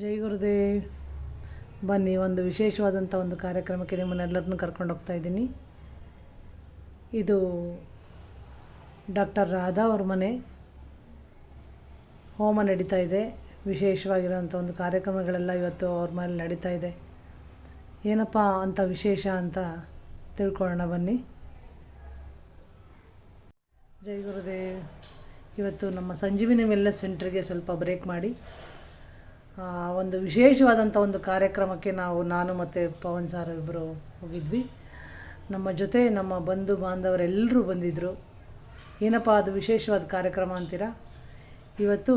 ಜೈ ಗುರುದೇವ್. ಬನ್ನಿ, ಒಂದು ವಿಶೇಷವಾದಂಥ ಒಂದು ಕಾರ್ಯಕ್ರಮಕ್ಕೆ ನಿಮ್ಮನ್ನೆಲ್ಲರನ್ನೂ ಕರ್ಕೊಂಡು ಹೋಗ್ತಾ ಇದ್ದೀನಿ. ಇದು ಡಾಕ್ಟರ್ ರಾಧಾ ಅವ್ರ ಮನೆ. ಹೋಮ ನಡೀತಾ ಇದೆ. ವಿಶೇಷವಾಗಿರೋಂಥ ಒಂದು ಕಾರ್ಯಕ್ರಮಗಳೆಲ್ಲ ಇವತ್ತು ಅವ್ರ ಮನೇಲಿ ನಡೀತಾ ಇದೆ. ಏನಪ್ಪ ಅಂತ ವಿಶೇಷ ಅಂತ ತಿಳ್ಕೊಳ್ಳೋಣ ಬನ್ನಿ. ಜೈ ಗುರುದೇವ್. ಇವತ್ತು ನಮ್ಮ ಸಂಜೀವಿನಿ ವೆಲ್ನೆಸ್ ಸೆಂಟ್ರಿಗೆ ಸ್ವಲ್ಪ ಬ್ರೇಕ್ ಮಾಡಿ. ಒಂದು ವಿಶೇಷವಾದಂಥ ಒಂದು ಕಾರ್ಯಕ್ರಮಕ್ಕೆ ನಾವು, ನಾನು ಮತ್ತು ಪವನ್ ಸಾರ್ ಇಬ್ಬರು ಹೋಗಿದ್ವಿ. ನಮ್ಮ ಜೊತೆ ನಮ್ಮ ಬಂಧು ಬಾಂಧವರೆಲ್ಲರೂ ಬಂದಿದ್ದರು ಏನಪ್ಪ, ಅದು ವಿಶೇಷವಾದ ಕಾರ್ಯಕ್ರಮ ಅಂತೀರಾ? ಇವತ್ತು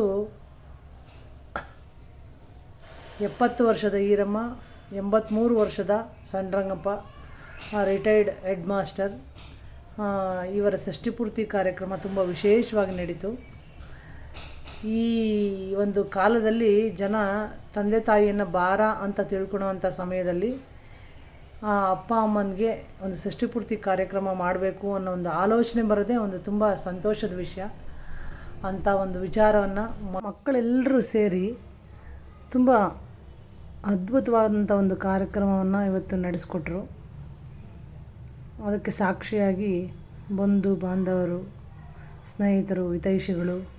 ಎಪ್ಪತ್ತು ವರ್ಷದ ಈರಮ್ಮ ಎಂಬತ್ತ್ಮೂರು ವರ್ಷದ ಸಂಡ್ರಂಗಪ್ಪ ರಿಟೈರ್ಡ್ ಹೆಡ್ ಮಾಸ್ಟರ್ ಇವರ ಷಷ್ಠಿಪೂರ್ತಿ ಕಾರ್ಯಕ್ರಮ ತುಂಬ ವಿಶೇಷವಾಗಿ ನಡೀತು. ಈ ಒಂದು ಕಾಲದಲ್ಲಿ ಜನ ತಂದೆ ತಾಯಿಯನ್ನು ಭಾರ ಅಂತ ತಿಳ್ಕೊಳೋವಂಥ ಸಮಯದಲ್ಲಿ ಆ ಅಪ್ಪ ಅಮ್ಮನಿಗೆ ಒಂದು ಷಷ್ಠಿಪೂರ್ತಿ ಕಾರ್ಯಕ್ರಮ ಮಾಡಬೇಕು ಅನ್ನೋ ಒಂದು ಆಲೋಚನೆ ಬರೋದೇ ಒಂದು ತುಂಬ ಸಂತೋಷದ ವಿಷಯ ಅಂಥ ಒಂದು ವಿಚಾರವನ್ನು ಮಕ್ಕಳೆಲ್ಲರೂ ಸೇರಿ ತುಂಬ ಅದ್ಭುತವಾದಂಥ ಒಂದು ಕಾರ್ಯಕ್ರಮವನ್ನು ಇವತ್ತು ನಡೆಸ್ಕೊಟ್ರು. ಅದಕ್ಕೆ ಸಾಕ್ಷಿಯಾಗಿ ಬಂಧು ಬಾಂಧವರು, ಸ್ನೇಹಿತರು, ಹಿತೈಷಿಗಳು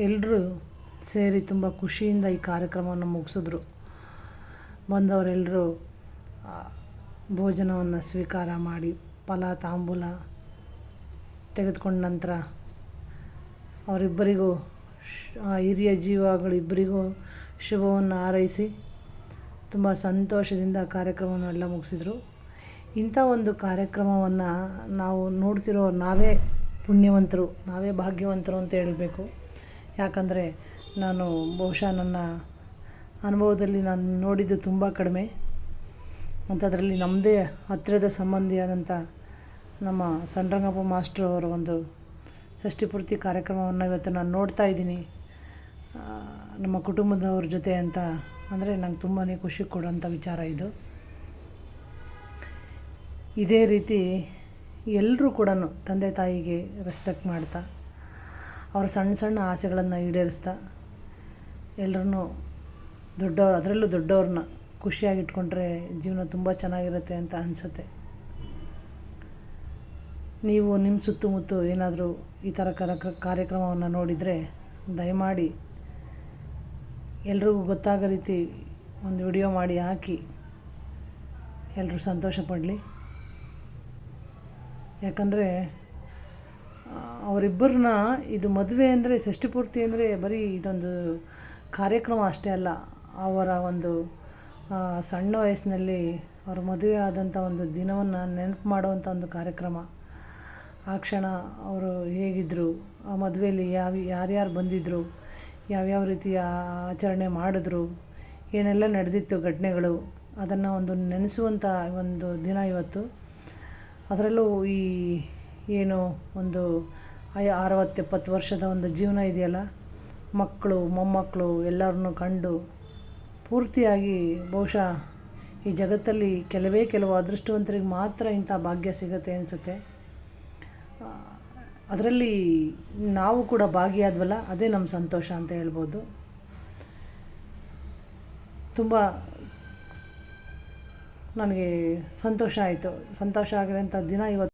ಎಲ್ಲರೂ ಸೇರಿ ತುಂಬ ಖುಷಿಯಿಂದ ಈ ಕಾರ್ಯಕ್ರಮವನ್ನು ಮುಗಿಸಿದ್ರು. ಬಂದವರೆಲ್ಲರೂ ಭೋಜನವನ್ನು ಸ್ವೀಕಾರ ಮಾಡಿ, ಫಲ, ತಾಂಬೂಲ ತೆಗೆದುಕೊಂಡ ನಂತರ ಅವರಿಬ್ಬರಿಗೂ, ಆ, ಹಿರಿಯ ಜೀವಗಳಿಬ್ಬರಿಗೂ ಶುಭವನ್ನು ಹಾರೈಸಿ ತುಂಬ ಸಂತೋಷದಿಂದ ಕಾರ್ಯಕ್ರಮವನ್ನು ಎಲ್ಲ ಮುಗಿಸಿದರು. ಇಂಥ ಒಂದು ಕಾರ್ಯಕ್ರಮವನ್ನು ನಾವು ನೋಡ್ತಿರೋ ನಾವೇ ಪುಣ್ಯವಂತರು, ನಾವೇ ಭಾಗ್ಯವಂತರು ಅಂತ ಹೇಳಬೇಕು. ಯಾಕಂದರೆ ನಾನು ಬಹುಶಃ ನನ್ನ ಅನುಭವದಲ್ಲಿ ನಾನು ನೋಡಿದ್ದು ತುಂಬ ಕಡಿಮೆ. ಅಂಥದ್ರಲ್ಲಿ ನಮ್ಮದೇ ಹತ್ತಿರದ ಸಂಬಂಧಿಯಾದಂಥ ನಮ್ಮ ಸಣ್ಣರಂಗಪ್ಪ ಮಾಸ್ಟ್ರು ಅವರ ಒಂದು ಷಷ್ಠಿಪೂರ್ತಿ ಕಾರ್ಯಕ್ರಮವನ್ನು ಇವತ್ತು ನಾನು ನೋಡ್ತಾ ಇದ್ದೀನಿ. ನಮ್ಮ ಕುಟುಂಬದವ್ರ ಜೊತೆ ಅಂತ ಅಂದರೆ ನಂಗೆ ತುಂಬಾ ಖುಷಿ ಕೊಡೋಂಥ ವಿಚಾರ ಇದು. ಇದೇ ರೀತಿ ಎಲ್ಲರೂ ಕೂಡ ತಂದೆ ತಾಯಿಗೆ ರೆಸ್ಪೆಕ್ಟ್ ಮಾಡ್ತಾ ಅವ್ರ ಸಣ್ಣ ಸಣ್ಣ ಆಸೆಗಳನ್ನು ಈಡೇರಿಸ್ತಾ ಎಲ್ಲರನ್ನೂ ದೊಡ್ಡವ್ರು, ಅದರಲ್ಲೂ ದೊಡ್ಡವ್ರನ್ನ ಖುಷಿಯಾಗಿ ಇಟ್ಕೊಂಡ್ರೆ ಜೀವನ ತುಂಬ ಚೆನ್ನಾಗಿರುತ್ತೆ ಅಂತ ಅನಿಸುತ್ತೆ. ನೀವು ನಿಮ್ಮ ಸುತ್ತಮುತ್ತ ಏನಾದರೂ ಈ ಥರ ಕಾರ್ಯಕ್ರ ಕಾರ್ಯಕ್ರಮವನ್ನು ನೋಡಿದರೆ ದಯಮಾಡಿ ಎಲ್ರಿಗೂ ಗೊತ್ತಾಗೋ ರೀತಿ ಒಂದು ವಿಡಿಯೋ ಮಾಡಿ ಹಾಕಿ. ಎಲ್ಲರೂ ಸಂತೋಷ ಪಡಲಿ. ಯಾಕಂದರೆ ಅವರಿಬ್ಬರನ್ನ ಇದು ಮದುವೆ ಅಂದರೆ ಷಷ್ಠಿಪೂರ್ತಿ ಅಂದರೆ ಬರೀ ಇದೊಂದು ಕಾರ್ಯಕ್ರಮ ಅಷ್ಟೇ ಅಲ್ಲ. ಅವರ ಒಂದು ಸಣ್ಣ ವಯಸ್ಸಿನಲ್ಲಿ ಅವರು ಮದುವೆ ಆದಂಥ ಒಂದು ದಿನವನ್ನು ನೆನಪು ಮಾಡುವಂಥ ಒಂದು ಕಾರ್ಯಕ್ರಮ. ಆ ಕ್ಷಣ ಅವರು ಹೇಗಿದ್ದರು ಆ ಮದುವೆಯಲ್ಲಿ ಯಾವ, ಯಾರ್ಯಾರು ಬಂದಿದ್ದರು ಯಾವ್ಯಾವ ರೀತಿಯ ಆಚರಣೆ ಮಾಡಿದ್ರು, ಏನೆಲ್ಲ ನಡೆದಿತ್ತು ಘಟನೆಗಳು, ಅದನ್ನು ಒಂದು ನೆನೆಸುವಂಥ ಒಂದು ದಿನ ಇವತ್ತು. ಅದರಲ್ಲೂ ಈ, ಏನು ಒಂದು ಐ ಅರವತ್ತೆಪ್ಪತ್ತು ವರ್ಷದ ಒಂದು ಜೀವನ ಇದೆಯಲ್ಲ? ಮಕ್ಕಳು, ಮೊಮ್ಮಕ್ಕಳು ಎಲ್ಲರನ್ನು ಕಂಡು ಪೂರ್ತಿಯಾಗಿ ಬಹುಶಃ ಈ ಜಗತ್ತಲ್ಲಿ ಕೆಲವೇ ಕೆಲವು ಅದೃಷ್ಟವಂತರಿಗೆ ಮಾತ್ರ ಇಂಥ ಭಾಗ್ಯ ಸಿಗುತ್ತೆ ಅನಿಸುತ್ತೆ. ಅದರಲ್ಲಿ ನಾವು ಕೂಡ ಭಾಗಿಯಾದ್ವಲ್ಲ? ಅದೇ ನಮ್ಮ ಸಂತೋಷ ಅಂತ ಹೇಳ್ಬೋದು. ತುಂಬ ನನಗೆ ಸಂತೋಷ ಆಯಿತು. ಸಂತೋಷ ಆಗಿರೋಂಥ ದಿನ ಇವತ್ತು